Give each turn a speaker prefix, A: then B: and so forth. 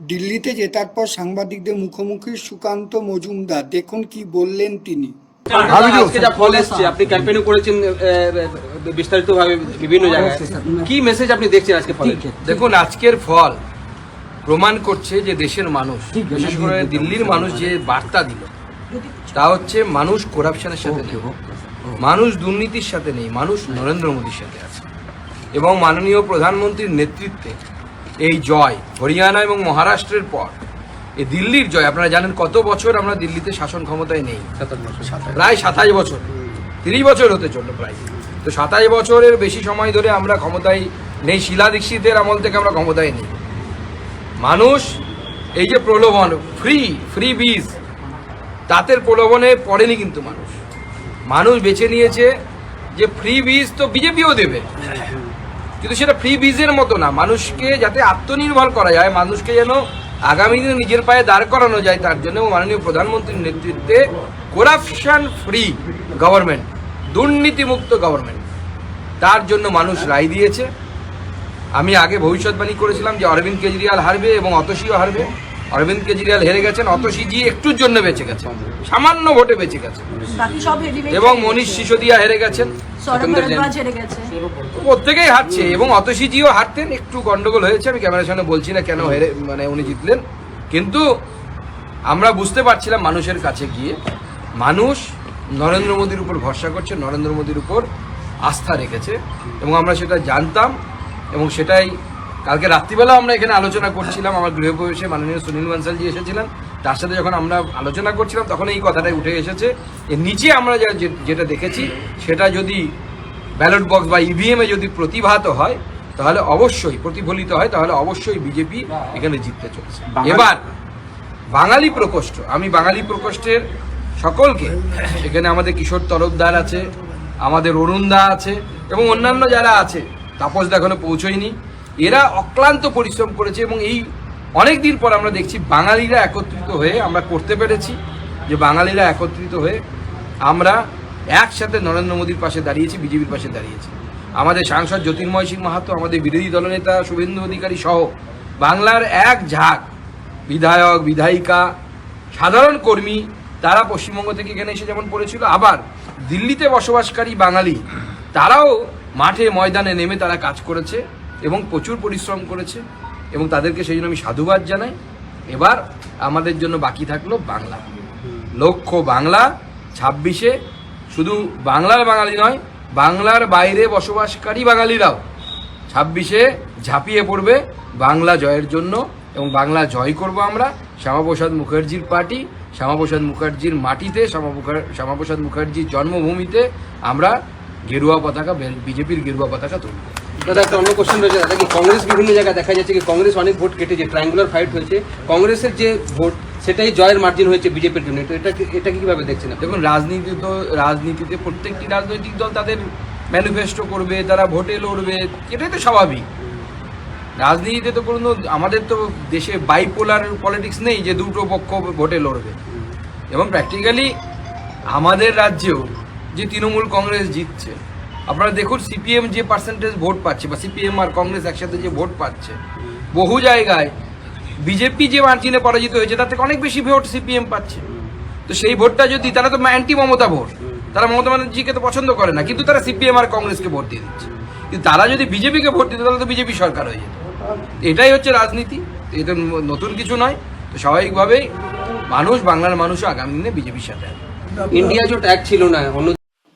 A: দিল্লিতে জেতার পর সাংবাদিকদের মুখোমুখি সুকান্ত মজুমদার দেখুন কি বললেন তিনি।
B: আজকে যা ফল এসছে আপনি ক্যাম্পেইনও করেছেন বিস্তারিত বিভিন্ন জায়গায়। কি মেসেজ আপনি দেখছেন আজকে ফলে
C: দেখুন আজকের ফল প্রমাণ করছে যে দেশের মানুষ বিশেষ করে দিল্লির মানুষ যে বার্তা দিল তা হচ্ছে মানুষ করাপশনের সাথে নেই। মানুষ দুর্নীতির সাথে নেই মানুষ নরেন্দ্র মোদীর সাথে আছে। এবং মাননীয় প্রধানমন্ত্রীর নেতৃত্বে এই জয় হরিয়ানা এবং মহারাষ্ট্রের পর। এই দিল্লির জয়, আপনারা জানেন কত বছর আমরা দিল্লিতে শাসন ক্ষমতায় নেই? প্রায় সাতাশ বছর। তিরিশ বছর হতে চলল প্রায়। তো সাতাশ বছরের বেশি সময় ধরে আমরা ক্ষমতায় নেই, শিলা দীক্ষিতের আমল থেকে আমরা ক্ষমতায় নেই। মানুষ, এই যে প্রলোভন ফ্রি ফ্রি বীজ তাদের প্রলোভনে পড়েনি কিন্তু মানুষ। মানুষ বেছে নিয়েছে যে ফ্রি বীজ তো বিজেপিও দেবে। কিন্তু সেটা ফ্রি বীজের মতো না। মানুষকে যাতে আত্মনির্ভর করা যায়, মানুষকে যেন আগামী দিনে নিজের পায়ে দাঁড় করানো যায়, তার জন্য মাননীয় প্রধানমন্ত্রীর নেতৃত্বে করাপশন ফ্রি গভর্নমেন্ট দুর্নীতিমুক্ত গভর্নমেন্ট তার জন্য মানুষ রায় দিয়েছে। আমি আগে ভবিষ্যৎবাণী করেছিলাম যে অরবিন্দ কেজরিওয়াল হারবে এবং অতসীও হারবে। অরবিন্দ কেজরিওয়াল হেরে গেছেন অতসীজি একটুর জন্য বেঁচে গেছেন। সামান্য ভোটে বেঁচে গেছেন। এবং মনীষ সিসোদিয়া হেরে গেছেন। প্রত্যেকেই হারছে এবং অতসীজিও হারতেন একটু গন্ডগোল হয়েছে আমি ক্যামেরার সামনে বলছি না কেন হেরে মানে উনি জিতলেন। কিন্তু আমরা বুঝতে পারছিলাম মানুষের কাছে গিয়ে মানুষ নরেন্দ্র মোদীর উপর ভরসা করছে নরেন্দ্র মোদীর উপর আস্থা রেখেছে এবং আমরা সেটা জানতাম এবং সেটাই কালকে রাত্রিবেলাও আমরা এখানে আলোচনা করছিলাম আমার গৃহপ্রবেশে মাননীয় সুনীল বানসালজি এসেছিলেন। তার সাথে যখন আমরা আলোচনা করছিলাম তখন এই কথাটাই উঠে এসেছে। এর নিচে আমরা যা- যেটা দেখেছি সেটা যদি ব্যালট বক্স বা ইভিএম এ যদি প্রতিভাত হয় তাহলে অবশ্যই প্রতিফলিত হয় তাহলে অবশ্যই বিজেপি এখানে জিততে চলেছে। এবার বাঙালি প্রকোষ্ঠ আমি বাঙালি প্রকোষ্ঠের সকলকে এখানে আমাদের কিশোর তরফদার আছে আমাদের অরুণদা আছে এবং অন্যান্য যারা আছে তাপসদা এখনও পৌঁছয়নি। এরা অক্লান্ত পরিশ্রম করেছে এবং এই অনেক দিন পর আমরা দেখছি বাঙালিরা একত্রিত হয়ে আমরা করতে পেরেছি যে বাঙালিরা একত্রিত হয়ে আমরা একসাথে নরেন্দ্র মোদীর পাশে দাঁড়িয়েছি, বিজেপির পাশে দাঁড়িয়েছি। আমাদের সাংসদ জ্যোতির্ময় সিং মাহাতো, আমাদের বিরোধী দলনেতা শুভেন্দু অধিকারী সহ বাংলার এক ঝাঁক বিধায়ক, বিধায়িকা, সাধারণ কর্মী, তারা পশ্চিমবঙ্গ থেকে এখানে এসে যেমন পড়েছিল, আবার দিল্লিতে বসবাসকারী বাঙালি, তারাও মাঠে ময়দানে নেমে তারা কাজ করেছে। এবং প্রচুর পরিশ্রম করেছে, এবং তাদেরকে সেই জন্য আমি সাধুবাদ জানাই। এবার আমাদের জন্য বাকি থাকল বাংলা। লক্ষ্য বাংলা, ছাব্বিশে শুধু বাংলার বাঙালি নয়, বাংলার বাইরে বসবাসকারী বাঙালিরাও ছাব্বিশে ঝাঁপিয়ে পড়বে বাংলা জয়ের জন্য, এবং বাংলা জয় করব আমরা। শ্যামাপ্রসাদ মুখার্জির পার্টি, শ্যামাপ্রসাদ মুখার্জির মাটিতে শ্যামাপ্রসাদ মুখার্জির জন্মভূমিতে আমরা গেরুয়া পতাকা, বিজেপির গেরুয়া পতাকা তুলব।
B: দাদা, একটা অন্য কোশ্চেন রয়েছে। দাদা, কি কংগ্রেস বিভিন্ন জায়গায় দেখা যাচ্ছে কি কংগ্রেস অনেক ভোট কেটেছে ট্রায়াঙ্গুলার ফাইট হয়েছে। কংগ্রেসের যে ভোট, সেটাই জয়ের মার্জিন হয়েছে বিজেপির জন্য। তো এটা এটা কীভাবে দেখছেন?
C: দেখুন, রাজনীতি তো, রাজনীতিতে প্রত্যেকটি রাজনৈতিক দল তাদের ম্যানিফেস্টো করবে, তারা ভোটে লড়বে, এটাই তো স্বাভাবিক। রাজনীতিতে তো কোনো, আমাদের তো দেশে বাইপোলার পলিটিক্স নেই যে দুটো পক্ষ ভোটে লড়বে। এবং প্র্যাকটিক্যালি আমাদের রাজ্যেও যে তৃণমূল কংগ্রেস জিতছে আপনারা দেখুন সিপিএম যে পার্সেন্টেজ ভোট পাচ্ছে বা সিপিএম আর কংগ্রেস একসাথে যে ভোট পাচ্ছে, বহু জায়গায় বিজেপি যে মার্জিনে পরাজিত হয়েছে, তার থেকে অনেক বেশি ভোট সিপিএম পাচ্ছে। তো সেই ভোটটা যদি, তারা তো অ্যান্টি মমতা ভোট তারা মমতা ব্যানার্জিকে তো পছন্দ করে না, কিন্তু তারা সিপিএম আর কংগ্রেসকে ভোট দিয়ে দিচ্ছে। কিন্তু তারা যদি বিজেপিকে ভোট দিত, তাহলে তো বিজেপি সরকার হয়ে যেত। এটাই হচ্ছে রাজনীতি এটা নতুন কিছু নয়। তো স্বাভাবিকভাবেই মানুষ, বাংলার মানুষও আগামী দিনে বিজেপির সাথে
B: ইন্ডিয়া জোট এক ছিল না